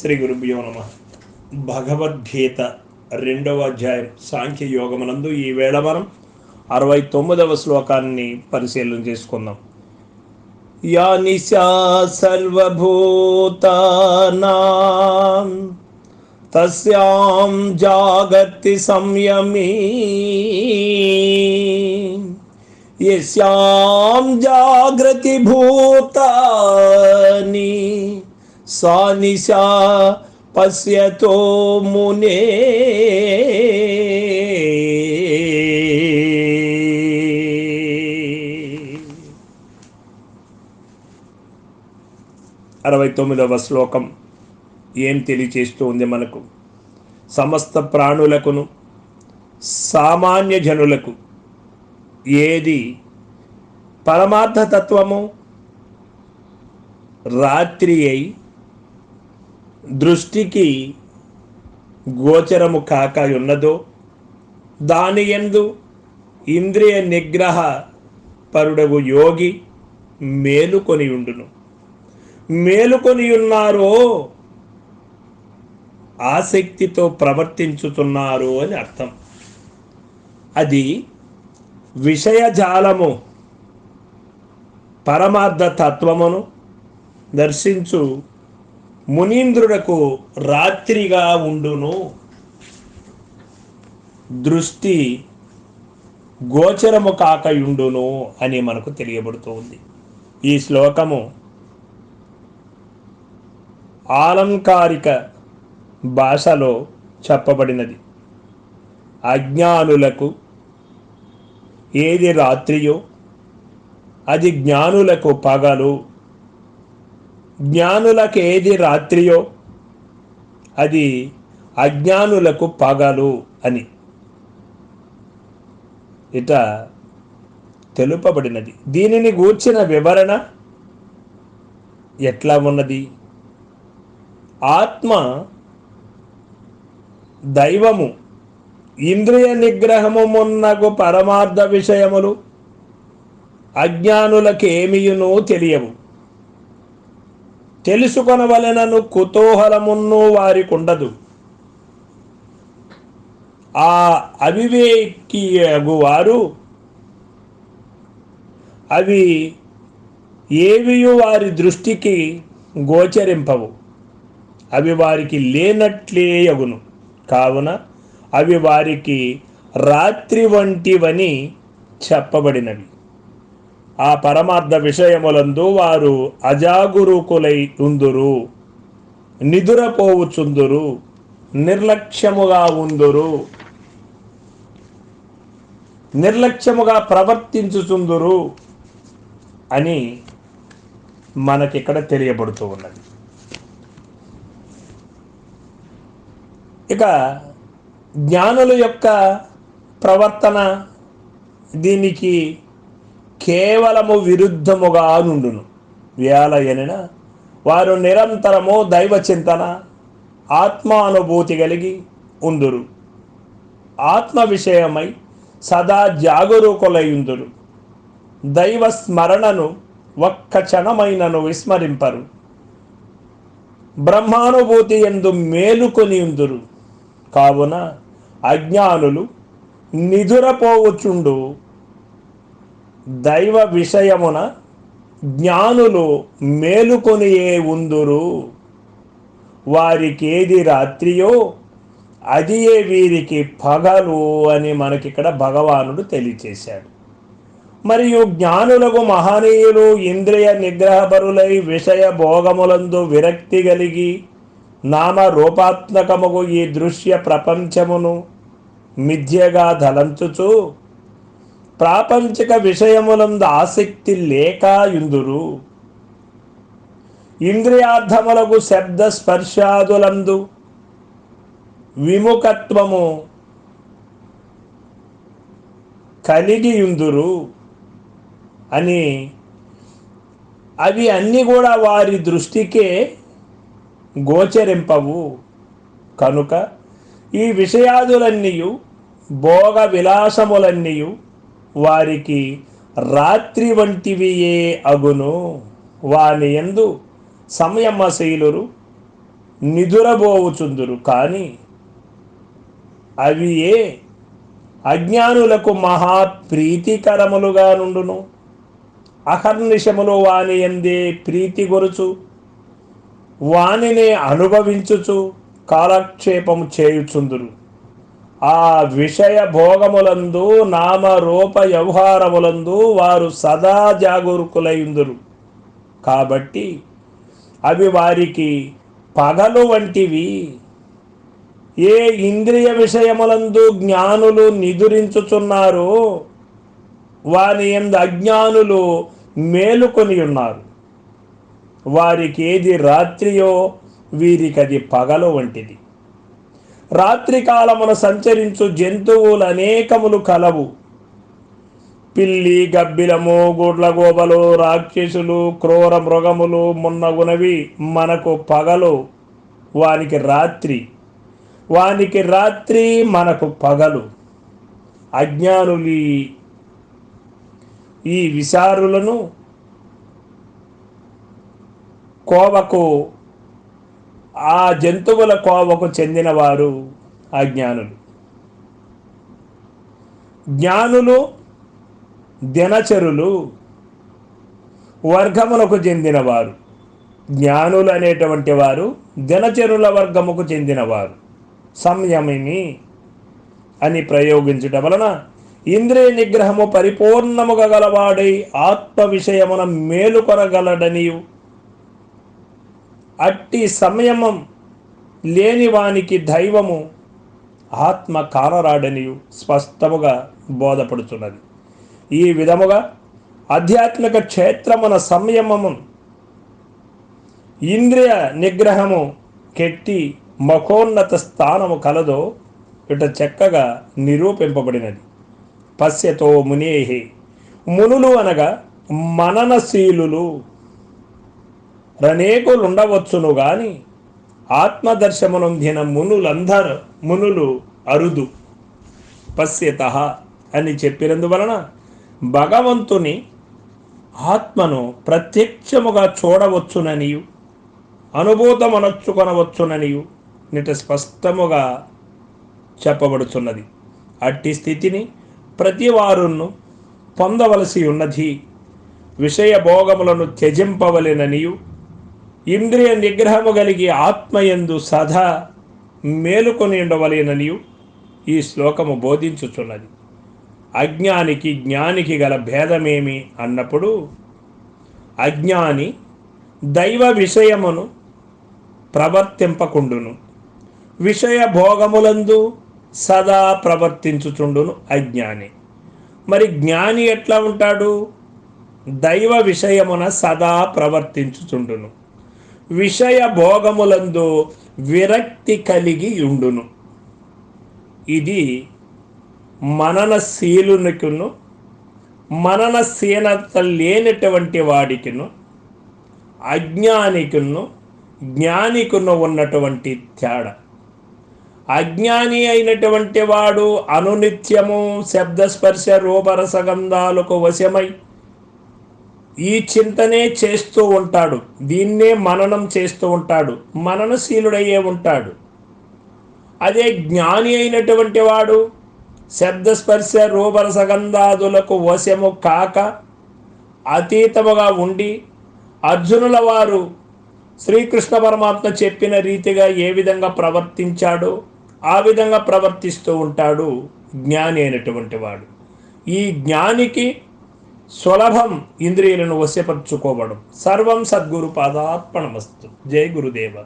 శ్రీ గురుభ్యో నమ. భగవద్గీత రెండవ అధ్యాయం సాంఖ్య యోగమునందు ఈ మనం అరవై తొమ్మిదవ శ్లోకాన్ని పరిశీలన చేసుకుందాం. యా నిశా సర్వభూతానాం తస్యాం జాగర్తి సంయమీ. యస్యాం జాగ్రతి భూతాని. సా నిశా పశ్యతో మునే. అరవై తొమ్మిదవ శ్లోకం ఏం తెలియచేస్తూ ఉంది మనకు? సమస్త ప్రాణులకును సామాన్య జనులకు ఏది పరమార్థతత్వము? రాత్రి అయి దృష్టికి గోచరము కాక ఉన్నదో దాని ఎందు ఇంద్రియ నిగ్రహ పరుడగు యోగి మేలుకొని ఉండును మేలుకొని ఉన్నారో ఆసక్తితో ప్రవర్తించుతున్నారు అని అర్థం. అది విషయజాలము పరమార్థ తత్వమును దర్శించు మునీంద్రుడకు రాత్రిగా ఉండును. దృష్టి గోచరము కాకయుండును అని మనకు తెలియబడుతూ ఉంది ఈ శ్లోకము ఆలంకారిక భాషలో చెప్పబడినది. అజ్ఞానులకు ఏది రాత్రియో అది జ్ఞానులకు పగలు జ్ఞానులకు ఏది రాత్రియో అది అజ్ఞానులకు పగలు అని. ఇట తెలుపబడినది. దీనిని గూర్చిన వివరణ ఎట్లా ఉన్నది? ఆత్మ దైవము ఇంద్రియ నిగ్రహము మున్నగు పరమార్థ విషయములు అజ్ఞానులకేమియునూ తెలియవు. తెలుసుకొనవలెనను కుతూహలమును వారికి ఉండదు ఆ అవివేకియగు వారు అవి ఏవియు వారి దృష్టికి గోచరింపవు. అవి వారికి లేనట్లే అగును కావున అవి వారికి రాత్రి వంటివని చెప్పబడినవి. ఆ పరమార్థ విషయములందు వారు అజాగురుకులై ఉందురు నిదురపోవుచుందురు నిర్లక్ష్యముగా ఉందురు నిర్లక్ష్యముగా ప్రవర్తించుచుందురు అని మనకిక్కడ తెలియబడుతూ ఉన్నది. ఇక జ్ఞానుల యొక్క ప్రవర్తన దీనికి కేవలము విరుద్ధముగా నుండును. వ్యాలయనన వారు నిరంతరము దైవ చింతన ఆత్మానుభూతి కలిగి ఉందురు. ఆత్మ విషయమై సదా జాగరూకులయుందురు. దైవ స్మరణను ఒక్క క్షణమైనను విస్మరింపరు. బ్రహ్మానుభూతి ఎందు మేలుకొని ఉందురు కావున అజ్ఞానులు నిధురపోవచ్చుండు దైవ విషయమున జ్ఞానులు మేలుకొనియే ఉందురు. వారికేది రాత్రియో అది ఏ వీరికి పగలు అని మనకిక్కడ భగవానుడు తెలియచేశాడు. మరియు జ్ఞానులకు మహనీయులు ఇంద్రియ నిగ్రహపరులై విషయ భోగములందు విరక్తి కలిగి నామ రూపాత్మకముగు ఈ దృశ్య ప్రపంచమును మిథ్యగా ధలంచుచూ ప్రాపంచిక విషయములందు ఆసక్తి లేక ఇందురు ఇంద్రియార్థములకు శబ్ద స్పర్శాదులందు విముఖత్వము కలిగియుందురు అని అవి అన్నీ కూడా వారి దృష్టికే గోచరింపవు. కనుక ఈ విషయాదులన్నీ భోగ విలాసములన్నీ వారికి రాత్రి వంటివియే అగును. వాని ఎందు సంయమశీలురు నిదురబోవుచుందురు. కానీ అవి ఏ అజ్ఞానులకు మహాప్రీతికరములుగా నుండును. అహర్నిశములు వాని ఎందే ప్రీతి గొరుచు. వానిని అనుభవించుచు కాలక్షేపము చేయుచుందురు. ఆ విషయ భోగములందు నామరూప వ్యవహారములందు వారు సదా జాగరూకులైందురు కాబట్టి అవి వారికి పగలు వంటివి. ఏ ఇంద్రియ విషయములందు జ్ఞానులు నిదురించుచున్నారో వారి ఎందు అజ్ఞానులు మేలుకొని ఉన్నారు వారికి ఏది రాత్రియో వీరికది పగలు వంటిది. రాత్రికాలమున సంచరించు జంతువులు అనేకములు కలవు. పిల్లి గబ్బిలము గుడ్లగోబలు రాక్షసులు క్రూర మృగములు మున్నగునవి మనకు పగలు. వానికి రాత్రి. వానికి రాత్రి మనకు పగలు. అజ్ఞానులు ఈ- విచారులను కోవకు ఆ జంతువుల కోవకు చెందినవారు ఆ జ్ఞానులు. దినచరులు వర్గములకు చెందినవారు. జ్ఞానులు అనేటువంటి వారు దినచరుల వర్గముకు చెందినవారు. సంయమిని అని ప్రయోగించటం వలన ఇంద్రియ నిగ్రహము పరిపూర్ణముగా గలవాడై ఆత్మ విషయమున మేలుకొనగలడనియు అట్టి సంయమం లేని వానికి దైవము ఆత్మ కానరాడని స్పష్టముగా బోధపడుతున్నది ఈ విధముగా ఆధ్యాత్మిక క్షేత్రమున సంయమము ఇంద్రియ నిగ్రహము కెట్టి మఖోన్నత స్థానము కలదో ఇట చక్కగా నిరూపింపబడినది. పశ్యతో మునేహి మునులు అనగా మననశీలులు. రనేకులు ఉండవచ్చును గాని ఆత్మదర్శనమునొందిన మునులందరూ మునులు అరుదు. పశ్యత అని చెప్పినందువలన భగవంతుని ఆత్మను ప్రత్యక్షముగా చూడవచ్చుననియు అనుభూతమనొచ్చుకొనవచ్చుననియు నిట స్పష్టముగా చెప్పబడుచున్నది. అట్టి స్థితిని ప్రతి వారును పొందవలసి ఉన్నది విషయ భోగములను త్యజింపవలెననియు ఇంద్రియ నిగ్రహము కలిగి ఆత్మయందు సదా మేలుకొని ఉండవలేననియు ఈ శ్లోకము బోధించుచున్నది. అజ్ఞానికి జ్ఞానికి గల భేదమేమి అన్నప్పుడు అజ్ఞాని దైవ విషయమును ప్రవర్తింపకుండును. విషయ భోగములందు సదా ప్రవర్తించుచుండును అజ్ఞాని. మరి జ్ఞాని ఎట్లా ఉంటాడు? దైవ విషయమున సదా ప్రవర్తించుచుండును. విషయ భోగములందు విరక్తి కలిగి ఉండును. ఇది మననశీలునికును మననశీలత లేనటువంటి వాడికిను అజ్ఞానికును జ్ఞానికును ఉన్నటువంటి తేడా. అజ్ఞాని అయినటువంటి వాడు అనునిత్యము శబ్దస్పర్శ రూపరసగంధాలకు వశమై ఈ చింతనే చేస్తూ ఉంటాడు. దీన్నే మననం చేస్తూ ఉంటాడు. మననశీలుడయ్యే ఉంటాడు. అదే జ్ఞాని అయినటువంటి వాడు శబ్దస్పర్శ రూపరసగంధాదులకు వశము కాక అతీతముగా ఉండి అర్జునుల వారు శ్రీకృష్ణ పరమాత్మ చెప్పిన రీతిగా ఏ విధంగా ప్రవర్తించాడో ఆ విధంగా ప్రవర్తిస్తూ ఉంటాడు జ్ఞాని అయినటువంటి వాడు. ఈ జ్ఞానికి సులభం ఇంద్రియులను వశపరుచుకోవడం. సర్వం సద్గురు పాదార్పణమస్తు. జై గురుదేవ.